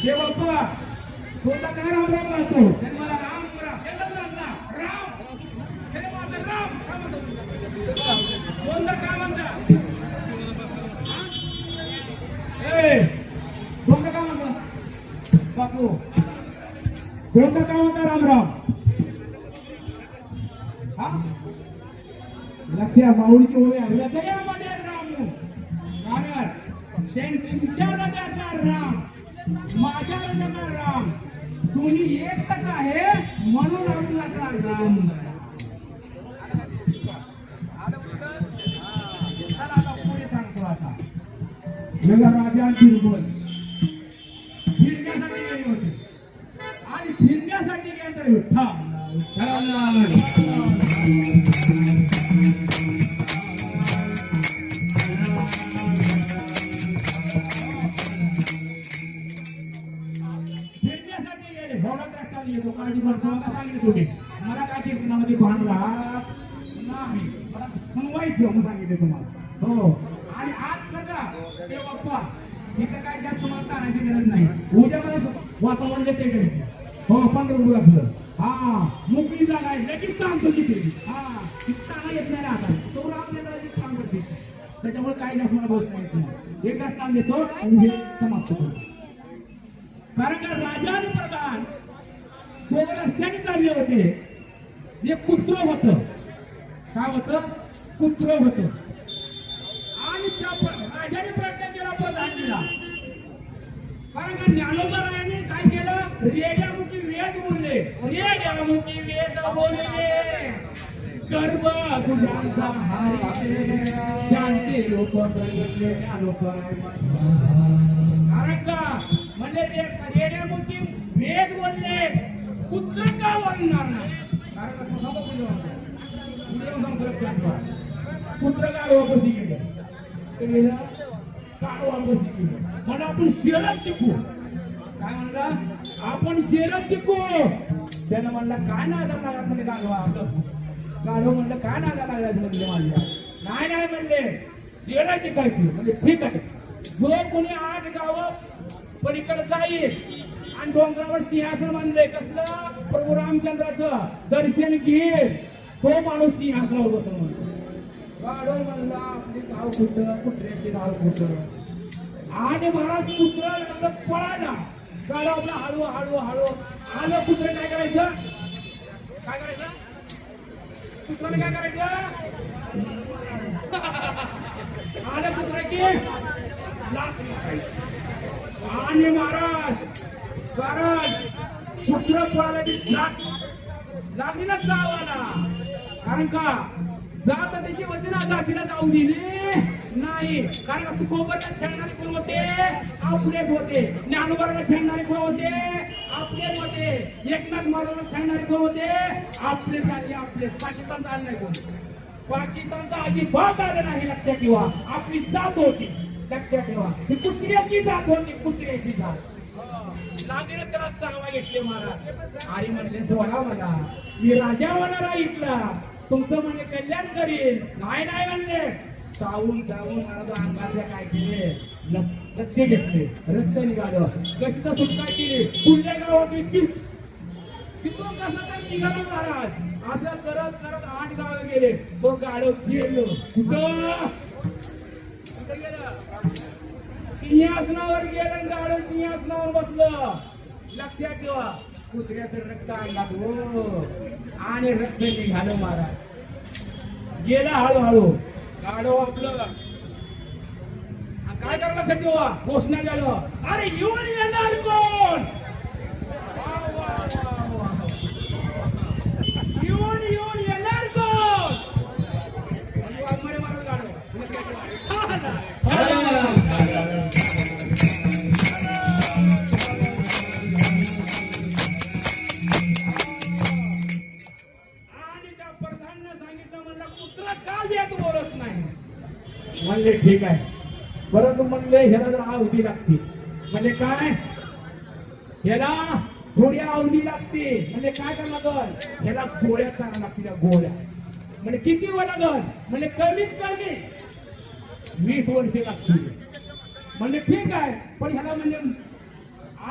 हे बाप्पा कोणता काय राम राम म्हणतो त्याने मला राम राम हे जर म्हणला राम हे माझं राम काय म्हणतो कोणता काय म्हणता ए कोणता काय म्हणतो बापू कोणता काय म्हणता राम राम हा लक्ष्या माऊलीची ओळी आहे हृदयामध्ये राम कारण त्यांच्या हृदयातला राम माझ्या हृदयातला राम दोन्ही एकच आहे म्हणून आपल्याला राम. चला आता पुढे सांगतो आता. वेगळा राजा फिरबोल. फिरण्यासाठी गेले होते. आणि फिरण्यासाठी गेले तर विठ्ठल विठ्ठल भोगात रस्त्याने येतो काळजी करतो मला सांगितले तुम्ही मला काय कीर्तनामध्ये भान राहत नाही. मला सुनवायचं म्हणून सांगितले तुम्हाला. हो. आणि आज बघा ते बाप्पा तिथं काय जास्त तुम्हाला ताणायची गरज नाही. उद्या मला वातावरण देते घरी हो आपलं हा मोकळी जागा आहे. लगेच काम करते तिथे हा ताणा येत नाही आता तो आपल्याला लगेच करते. त्याच्यामुळे काही जास्त मला बोलत नाही. एकच काम देतो आणि हे समाप्त करतो. कारण का राजा आणि प्रधान दोघं रस्त्याने चालले होते. एक कुत्र होत. काय होत? कुत्र होत. आणि त्या राजाने प्रयत्न केला प्रधान दिला. कारण का ज्ञानोबा रायाने काय केलं? रेड्यामुखी वेद बोलले. रेड्यामुखी वेद बोलले. गर्व तुझ्यांचा हारी शांती लोक ज्ञानोबराय कारण का? म्हणजे रेड्यामुखी वेद बोलले. कुत्र का बोलणार नाही? कारण का तो सगळं उद्या सांगतो लक्षात ठेवा. कुत्र गाढवापाशी गेले. ते गेलं म्हणून आपण शेरच शिकू. काय म्हणला? आपण शेरच शिकू. त्यानं म्हणला काय नादा लागला म्हणजे गाढवा आपलं गाढव म्हणलं काय नादा लागला म्हणजे माझ्या? नाही नाही म्हणले शेरच शिकायची. म्हणजे ठीक आहे. जो कोणी आठ गावं पलीकडे जाईल आणि डोंगरावर सिंहासन बांधले कसलं? प्रभू रामचंद्राचं दर्शन घेईल तो माणूस सिंहासनावर बसून म्हणतो गाडव म्हणला आपली गाव कुठं? कुत्र्याची गाव कुठं? आणि महाराज कुत्र पळाला. गाडव आपला हळू हळू हळू. आलं कुत्र काय करायचं? काय करायचं? कुत्राने काय करायचं? आलं कुत्र्याची आणि महाराज कारण कुत्र लागली ना चावाला कारण का? जात त्याची होती ना जातीला जाऊ दिली. नाही. कारण का तू कोबरला खेळणारे कोण होते? आपलेच होते. ज्ञानोबरला खेळणारे कोण होते? आपलेच होते. एकनाथ महाराजला खेळणारे कोण होते? आपले झाले आपले पाकिस्तान आले नाही कोण? पाकिस्तानचा अजिबात आलं नाही लक्षात ठेवा. आपली जात होती. लक्षात ठेवा. ही कुत्र्याची जात होती. कुत्र्याची जात. लागेल त्याला चांगला घेतले महाराज आई म्हणले सोडा मला. मी राजा होणार आहे इथला. तुमचं म्हणे कल्याण करील नाही नाही म्हणले चावून चावून महाराज अंगाच्या काय केले? लक्ष घेतले. रक्त निघालं. कष्ट सुटका केली. पुढल्या गावात इतकीच तिथून कसं तर निघालो महाराज. असं करत करत आठ गाव गेले. तो गाडव गेलो कुठं गेलं? सिंहासनावर गेलं गाड सिंहासनावर बसलं. लक्षात ठेवा कुत्र्याचं रक्त अंगात हो. आणि रक्त निघालं महाराज गेला हळूहळू. गाडो आपलं. काय करायला लक्षात ठेवा घोषणा झालं. अरे येऊन येणार कोण? कुत्रा बोलत नाही. म्हणले ठीक आहे. परंतु म्हणले ह्याला जर अवधी लागते. म्हणजे काय? ह्याला थोडी अवधी लागते. म्हणजे काय करावं लागल? ह्याला गोळ्या चांगल्या लागतील गोळ्या. म्हणजे किती वेळ लागल? म्हणजे कमीत कमी वीस वर्षे लागतील. म्हणजे ठीक आहे पण ह्याला म्हणजे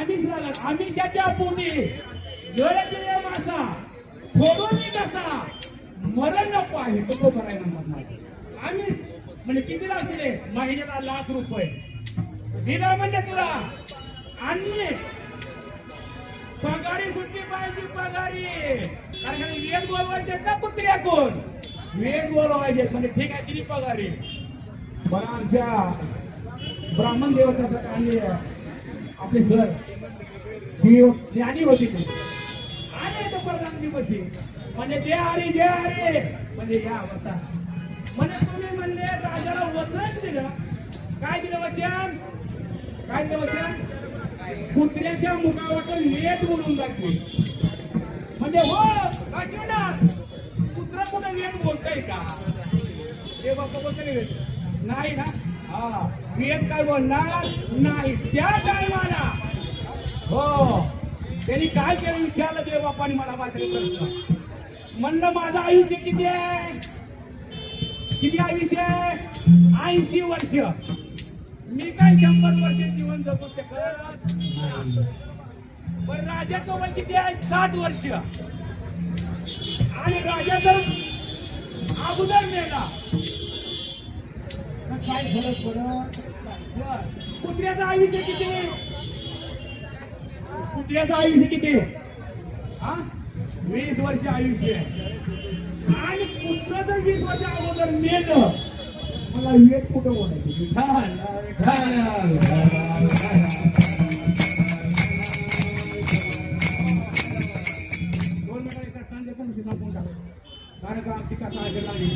आमिष लागत आमिषाच्या पोटी गळतीने मासा फोडून कसा मरण नको आहे तो तो करायला म्हणतात आम्ही म्हणजे किती लागतील महिन्याला लाख रुपये. दिला म्हणजे तुला. आणि पगारी सुट्टी पाहिजे पगारी. कारण वेद बोलवायचे ना कुत्र्या कोण वेद बोलवायचे म्हणजे ठीक आहे किती पगारी? पण आमच्या ब्राह्मण देवताचं आणि आपले सर ही ज्ञानी होती ती. आणि तो प्रधानजी बशी म्हणजे जे हरी जे हरी. म्हणजे या अवस्था. म्हणजे तुम्ही म्हणले राजाला वचन दिलं. काय दिलं वचन? काय दिलं वचन? कुत्र्याच्या मुखावर नेत बोलून दाखवी म्हणजे हो काशीनाथ कुत्रा कुठं नेत बोलताय का? हे बाप्पा बोलतोय नाही ना. हा वेद काय बोलणार? नाही त्या टायमाला. हो. त्यांनी काय केलं? विचारलं देव बापाने मला मात्र प्रश्न. म्हणलं माझं आयुष्य किती आहे? किती आयुष्य आहे? ऐंशी वर्ष. मी काय शंभर वर्ष जीवन जगू शकत पण राजाचं वय किती आहे? साठ वर्ष. आणि राजा जर अगोदर मेला. काय फरक पडत कुत्र्याचं आयुष्य किती? कुत्र्याचं आयुष्य किती? हा? वीस वर्ष आयुष्य आणि कुठलं जर वीस वर्ष अगोदर मेलं. मला वेट कुठं म्हणायची कारण का आमची कथा ऐकायला लागली.